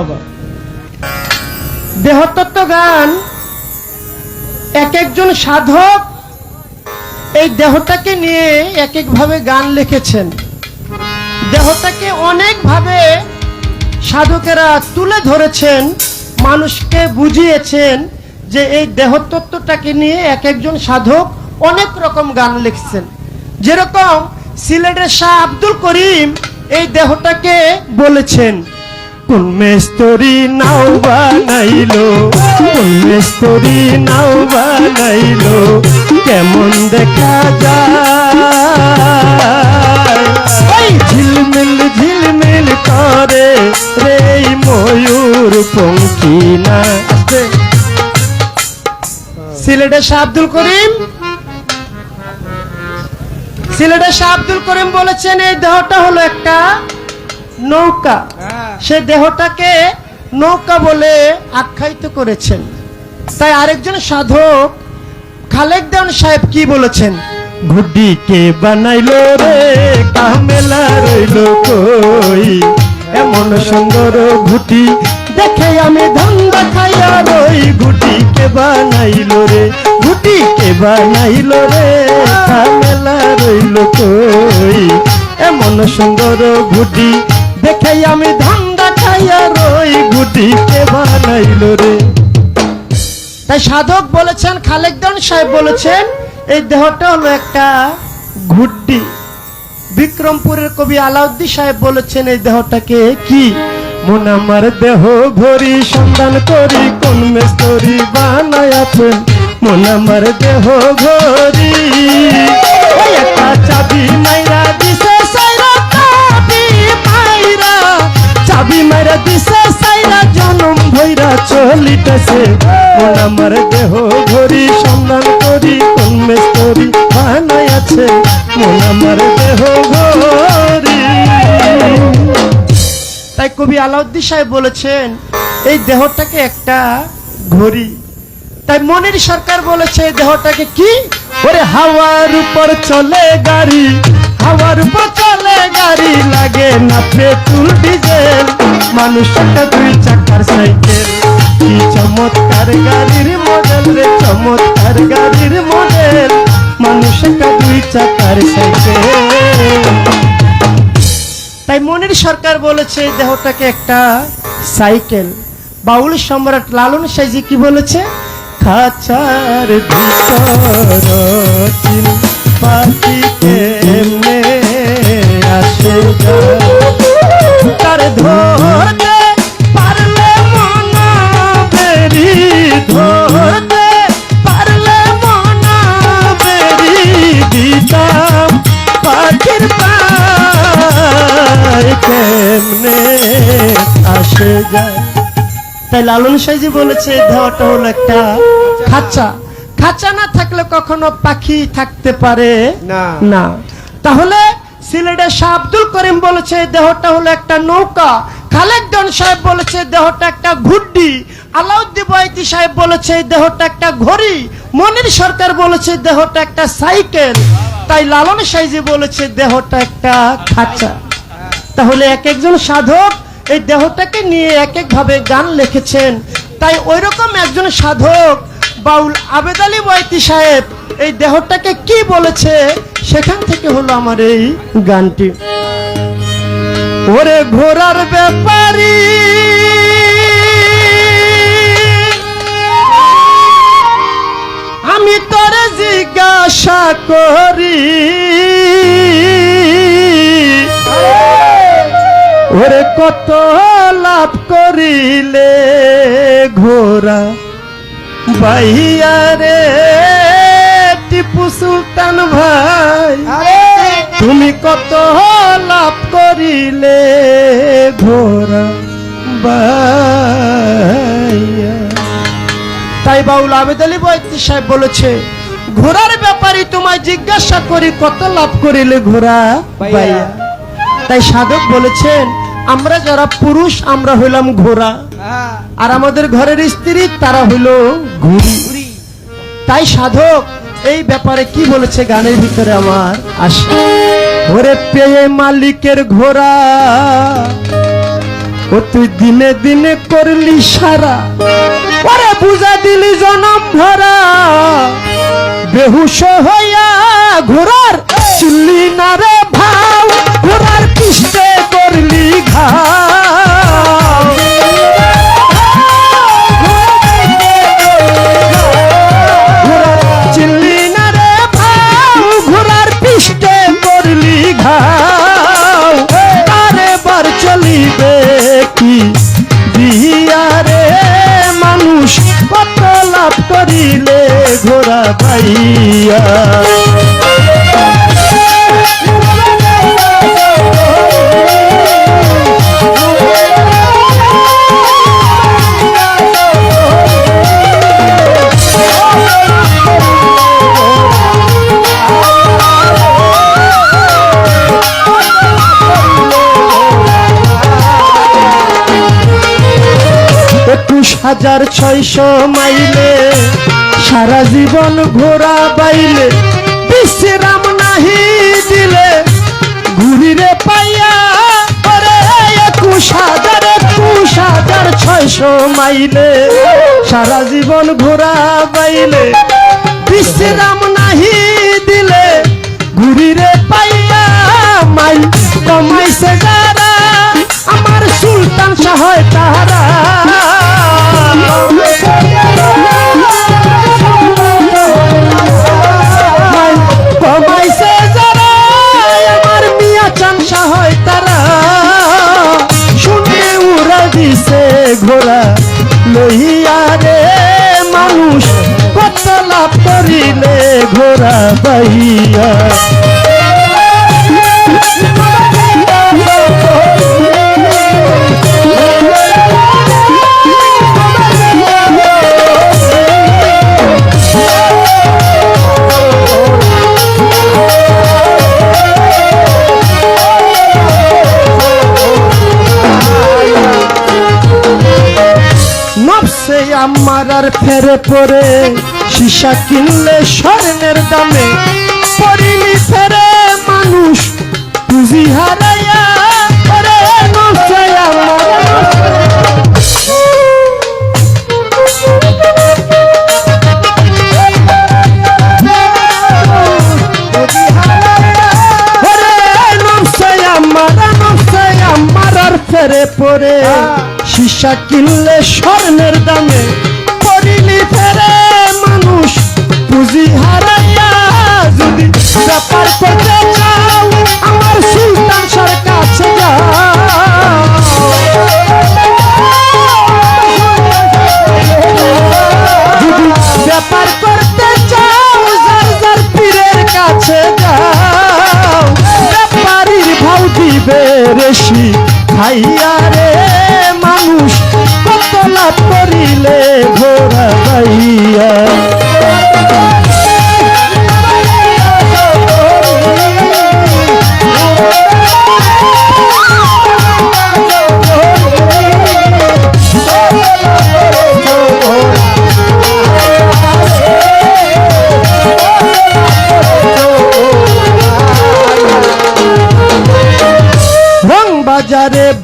বাবা। দেহতত্ত্ব গান, এক একজন সাধক এই দেহটাকে নিয়ে এক একভাবে গান লিখেছেন। দেহটাকে অনেকভাবে সাধকেরা তুলে ধরেছেন, মানুষকে বুঝিয়েছেন যে এই দেহতত্ত্বটাকে নিয়ে এক একজন সাধক অনেক রকম গান লিখছেন। যেরকম সিলেটের শাহ আব্দুল করিম এই দেহটাকে বলেছেন। কোন মেস্তরি নাও বানাইলো কোন মেস্তরি নাও বানাইলো, কেমন দেখা যায়? ঝিলমিল ঝিলমিল করে রে ময়ূর পঙ্খী না সিলেটের শাহ আব্দুল করিম? সিলেটের শাহ আব্দুল করিম বলেছেন, এই দেহটা হলো একটা নৌকা। সে দেহটাকে নৌকা বলে আখ্যায়িত করেছেন। তাই আরেকজন সাধক খালেক দেওয়ান সাহেব কি বলেছেন? ঘুডি কে বানাইলো রে কামেলা রইল কই? এমন সুন্দর ঘুটি দেখে আমি ধান্দা খাইয়া রই। ঘুটি কে বানাইলো রে ঘুটি কে বানাইলো রে কামেলা রইল কই? এমন সুন্দর ঘুটি দেখে আমি ধান্দা ঘুটি রে। তাই সাধক বলেছেন খালেকদান সাহেব বলেছেন এই দেহটা হলো একটা ঘুড্ডি বিক্রমপুরের কবি আলাউদ্দিন সাহেব বলেছেন এই দেহটাকে কি? মন আমার দেহ ঘড়ি সন্ধান করি কোন মেস্তরি বানায় আছেন মন আমার দেহ ওই একটা চাবি মন আমার দেহ ঘড়ি সন্ধান করি কোন মেস্তরি বানায় আছে। মন আমার দেহ ঘড়ি তাই কবি আলাউদ্দিন সাহেব বলেছেন এই দেহটাকে একটা ঘড়ি। তাই মনির সরকার বলেছে দেহটাকে কি? ওরে হাওয়ার উপর চলে গাড়ি। হাওয়ার উপর চলে গাড়ি লাগে না পেট্রোল, ডিজেল। মানুষ একটা দুই চাকার সাইকেল। কি চমৎকার গাড়ির মডেল রে, চমৎকার গাড়ির মডেল। মানুষ একটা দুই চাকার সাইকেল। তাই মনির সরকার বলেছে, দেহটাকে একটা সাইকেল। বাউল সম্রাট লালন সাইজি কি বলেছে? খাঁচার ভিতর। তাই লালন সাইজি বলেছে দেওয়াটা হলো একটা খাঁচা। খাঁচা না থাকলে কখনো পাখি থাকতে পারে না। না। তাহলে সিলেটের শাহ আব্দুল করিম বলেছে দেহটা হলো একটা নৌকা। খালেক ডন সাহেব বলেছে দেহটা একটা ঘুড্ডি। আলাউদ্দিন বয়তি সাহেব বলেছে দেহটা একটা ঘড়ি। মনির সরকার বলেছে দেহটা একটা সাইকেল। তাই লালন সাইজি বলেছে দেহটা একটা খাঁচা। তাহলে এক একজন সাধক এই দেহটাকে নিয়ে এক এক ভাবে গান লিখেছেন। তাই ওই রকম একজন সাধক বাউল আবেদ আলী বয়তি সাহেব এই দেহটাকে কি বলেছে সেখান থেকে হলো আমার এই গানটি। ওরে ঘোরার ব্যাপারী, আমি তোরে জিজ্ঞাসা করি। ওরে কত লাভ করিলে ঘোরা বাইয়া রে টিপু সুলতান ভাই তুমি কত লাভ করিলে ঘোরা তাই বাউল আবেদ আলী বৈদ্য সাহেব বলেছে ঘোড়ার ব্যাপারে তোমায় জিজ্ঞাসা করি কত লাভ করিলে ঘোড়া? বাইয়া। বাইয়া। তাই সাধক বলেছেন আমরা যারা পুরুষ আমরা হইলাম ঘোড়া। আর আমাদের ঘরের স্ত্রী তারা হইল ঘুড়ি। তাই সাধক এই ব্যাপারে কি বলেছে গানের ভিতরে আমার? আসে। ওরে পেয়ে মালিকের ঘোড়া ও তুই দিনে দিনে করলি সারা। ওরে বুঝা দিলি জনম ভরা বেহুশ হইয়া ঘোড়ার চিল্লি না রে ঘোড়া হাজার ছয়শো মাইলে সারা জীবন ঘোরা বাইলে, বিশ্রাম নাহি দিলে। ঘুরিরে পাইয়া ওরে একুশ হাজার একুশ হাজার ছয়শো মাইলে সারা জীবন ঘোরা বাইলে, বিশ্রাম নাহি দিলে। ঘুরিরে পাইয়া মাই কমাইছে যারা, আমার সুলতান সাহয় তাহারা। Oh. আর ফেরে পরে সীসা কিনলে স্বর্ণের দামে। পরিলি ফেরে মানুষ পুঁজি হারাইয়া পরে ফেরে পরে সীসা কিনলে স্বর্ণের দামে। পুঁজি হারাইয়া যদি কাছে যাও। কাছে যাও। ব্যাপারীর ভাও দিবে মানুষ কত লাভ করিলে